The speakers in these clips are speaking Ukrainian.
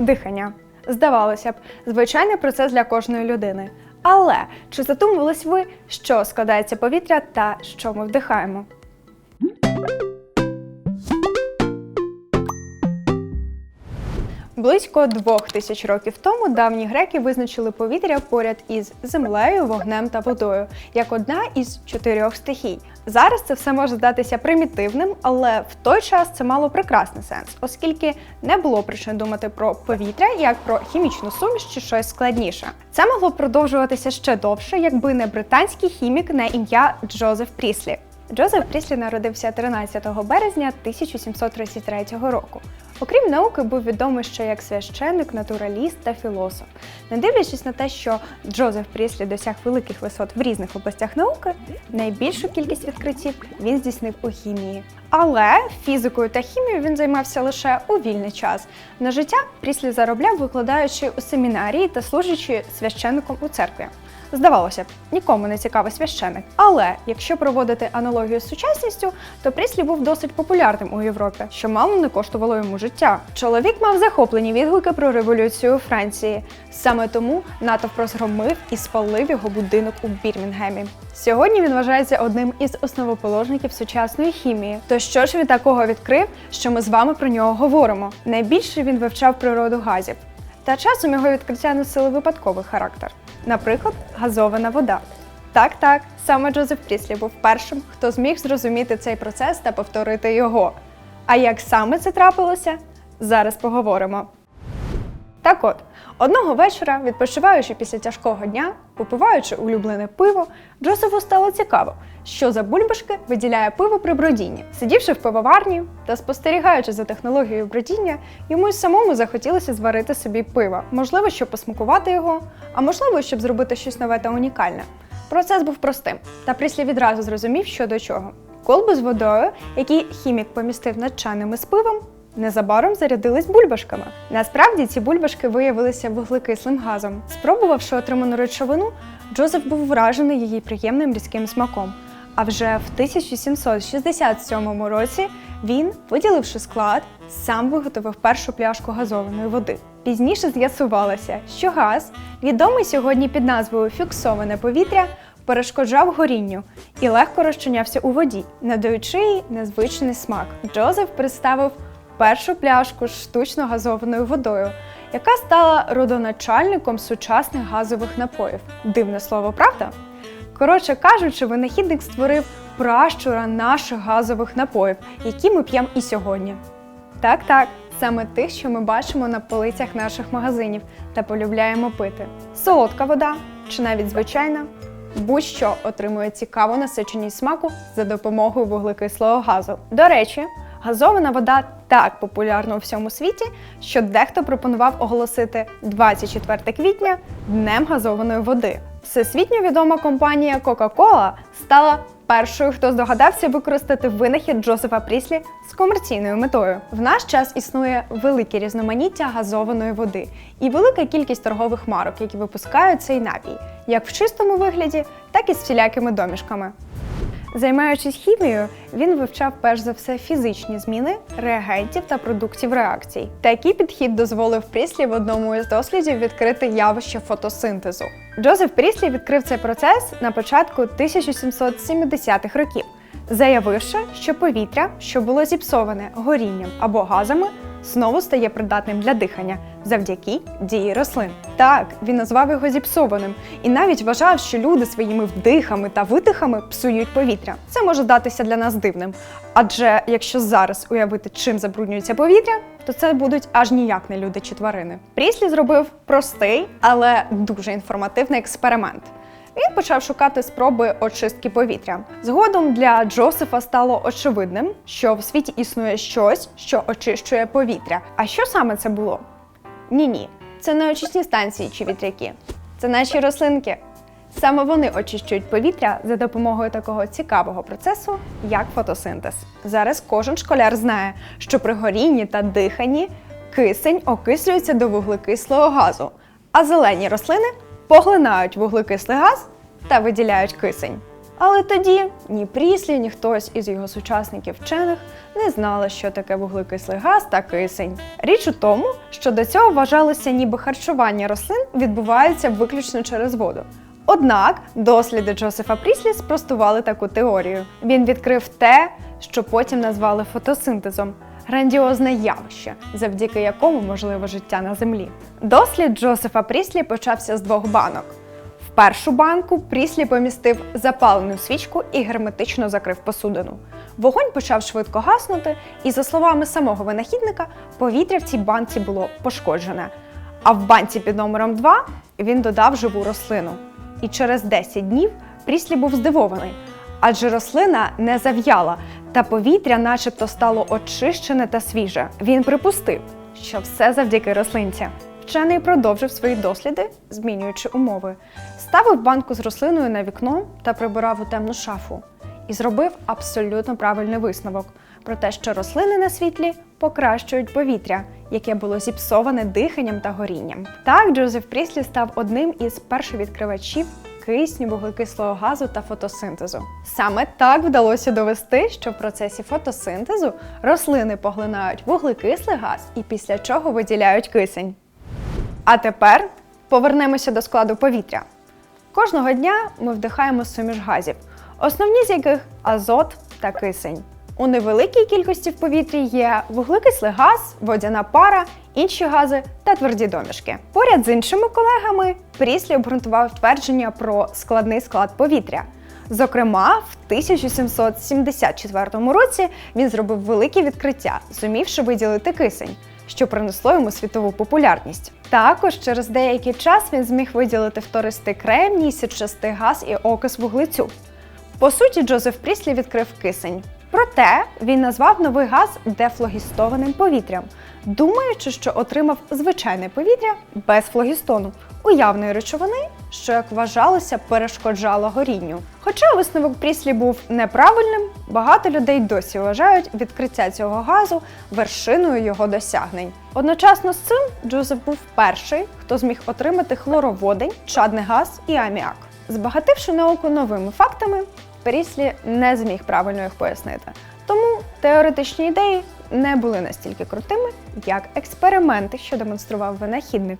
Дихання. Здавалося б, звичайний процес для кожної людини. Але чи задумувались ви, що складається повітря та що ми вдихаємо? Близько двох тисяч років тому давні греки визначили повітря поряд із землею, вогнем та водою як одна із чотирьох стихій. Зараз це все може здатися примітивним, але в той час це мало прекрасний сенс, оскільки не було причин думати про повітря як про хімічну суміш чи щось складніше. Це могло продовжуватися ще довше, якби не британський хімік на ім'я Джозеф Пріслі. Джозеф Пріслі народився 13 березня 1733 року. Окрім науки, був відомий ще як священник, натураліст та філософ. Не дивлячись на те, що Джозеф Пріслі досяг великих висот в різних областях науки, найбільшу кількість відкриттів він здійснив у хімії. Але фізикою та хімією він займався лише у вільний час. На життя Пріслі заробляв, викладаючи у семінарії та служачи священником у церкві. Здавалося б, нікому не цікавий священик. Але якщо проводити аналогію з сучасністю, то Пріслі був досить популярним у Європі, що мало не коштувало йому життя. Чоловік мав захоплені відгуки про революцію у Франції. Саме тому натовп розгромив і спалив його будинок у Бірмінгемі. Сьогодні він вважається одним із основоположників сучасної хімії. То що ж він такого відкрив, що ми з вами про нього говоримо? Найбільше він вивчав природу газів. Та часом його відкриття носили випадковий характер. Наприклад, газована вода. Так, так, саме Джозеф Пріслі був першим, хто зміг зрозуміти цей процес та повторити його. А як саме це трапилося? Зараз поговоримо. Так от, одного вечора, відпочиваючи після тяжкого дня, попиваючи улюблене пиво, Джозефу стало цікаво, що за бульбашки виділяє пиво при бродінні. Сидівши в пивоварні та спостерігаючи за технологією бродіння, йому й самому захотілося зварити собі пиво, можливо, щоб посмакувати його, а можливо, щоб зробити щось нове та унікальне. Процес був простим, та Пріслі відразу зрозумів, що до чого. Колби з водою, які хімік помістив над чанами з пивом, незабаром зарядились бульбашками. Насправді ці бульбашки виявилися вуглекислим газом. Спробувавши отриману речовину, Джозеф був вражений її приємним різким смаком. А вже в 1767 році він, виділивши склад, сам виготовив першу пляшку газованої води. Пізніше з'ясувалося, що газ, відомий сьогодні під назвою фіксоване повітря, перешкоджав горінню і легко розчинявся у воді, надаючи їй незвичний смак. Джозеф представив першу пляшку з штучно газованою водою, яка стала родоначальником сучасних газових напоїв. Дивне слово, правда? Коротше кажучи, винахідник створив пращура наших газових напоїв, які ми п'ємо і сьогодні. Так, так, саме тих, що ми бачимо на полицях наших магазинів та полюбляємо пити. Солодка вода чи навіть звичайна. Будь-що отримує цікаву насиченість смаку за допомогою вуглекислого газу. До речі, газована вода так популярна у всьому світі, що дехто пропонував оголосити 24 квітня Днем газованої води. Всесвітньо відома компанія Coca-Cola стала першою, хто здогадався використати винахід Джозефа Пріслі з комерційною метою. В наш час існує велике різноманіття газованої води і велика кількість торгових марок, які випускають цей напій, як в чистому вигляді, так і з всілякими домішками. Займаючись хімією, він вивчав перш за все фізичні зміни реагентів та продуктів реакцій. Такий підхід дозволив Пріслі в одному із дослідів відкрити явище фотосинтезу. Джозеф Пріслі відкрив цей процес на початку 1770-х років, заявивши, що повітря, що було зіпсоване горінням або газами, знову стає придатним для дихання завдяки дії рослин. Так, він назвав його зіпсованим і навіть вважав, що люди своїми вдихами та видихами псують повітря. Це може датися для нас дивним. Адже якщо зараз уявити, чим забруднюється повітря, то це будуть аж ніяк не люди чи тварини. Пріслі зробив простий, але дуже інформативний експеримент. Він почав шукати спроби очистки повітря. Згодом для Джозефа стало очевидним, що в світі існує щось, що очищує повітря. А що саме це було? Ні, ні, це не очисні станції чи вітряки. Це наші рослинки. Саме вони очищують повітря за допомогою такого цікавого процесу, як фотосинтез. Зараз кожен школяр знає, що при горінні та диханні кисень окислюється до вуглекислого газу, а зелені рослини поглинають вуглекислий газ та виділяють кисень. Але тоді ні Пріслі, ні хтось із його сучасників вчених не знали, що таке вуглекислий газ та кисень. Річ у тому, що до цього вважалося, ніби харчування рослин відбувається виключно через воду. Однак досліди Джозефа Пріслі спростували таку теорію. Він відкрив те, що потім назвали фотосинтезом грандіозне явище, завдяки якому можливо життя на землі. Дослід Джозефа Пріслі почався з двох банок. Першу банку Пріслі помістив запалену свічку і герметично закрив посудину. Вогонь почав швидко гаснути, і, за словами самого винахідника, повітря в цій банці було пошкоджене. А в банці під номером 2 він додав живу рослину. І через 10 днів Пріслі був здивований, адже рослина не зав'яла, та повітря, начебто, стало очищене та свіже. Він припустив, що все завдяки рослинці. Вчений продовжив свої досліди, змінюючи умови. Ставив банку з рослиною на вікно та прибирав у темну шафу. І зробив абсолютно правильний висновок про те, що рослини на світлі покращують повітря, яке було зіпсоване диханням та горінням. Так Джозеф Пріслі став одним із першовідкривачів кисню, вуглекислого газу та фотосинтезу. Саме так вдалося довести, що в процесі фотосинтезу рослини поглинають вуглекислий газ і після чого виділяють кисень. А тепер повернемося до складу повітря. Кожного дня ми вдихаємо суміш газів, основні з яких азот та кисень. У невеликій кількості в повітрі є вуглекислий газ, водяна пара, інші гази та тверді домішки. Поряд з іншими колегами Пріслі обґрунтував твердження про складний склад повітря. Зокрема, в 1774 році він зробив велике відкриття, зумівши виділити кисень, що принесло йому світову популярність. Також через деякий час він зміг виділити втористий кремній, січастий газ і окис вуглецю. По суті, Джозеф Пріслі відкрив кисень. Проте він назвав новий газ дефлогістованим повітрям, думаючи, що отримав звичайне повітря без флогістону, уявної речовини, що, як вважалося, перешкоджало горінню. Хоча висновок Пріслі був неправильним, багато людей досі вважають відкриття цього газу вершиною його досягнень. Одночасно з цим Джозеф був перший, хто зміг отримати хлороводень, чадний газ і аміак. Збагативши науку новими фактами, Пріслі не зміг правильно їх пояснити. Тому теоретичні ідеї не були настільки крутими, як експерименти, що демонстрував винахідник.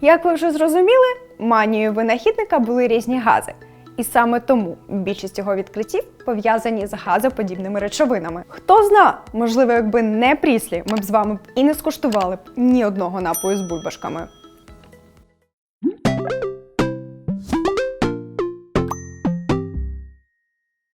Як ви вже зрозуміли, манією винахідника були різні гази. І саме тому більшість його відкриттів пов'язані з газоподібними речовинами. Хто зна, можливо, якби не пріслі, ми б з вами і не скуштували б ні одного напою з бульбашками.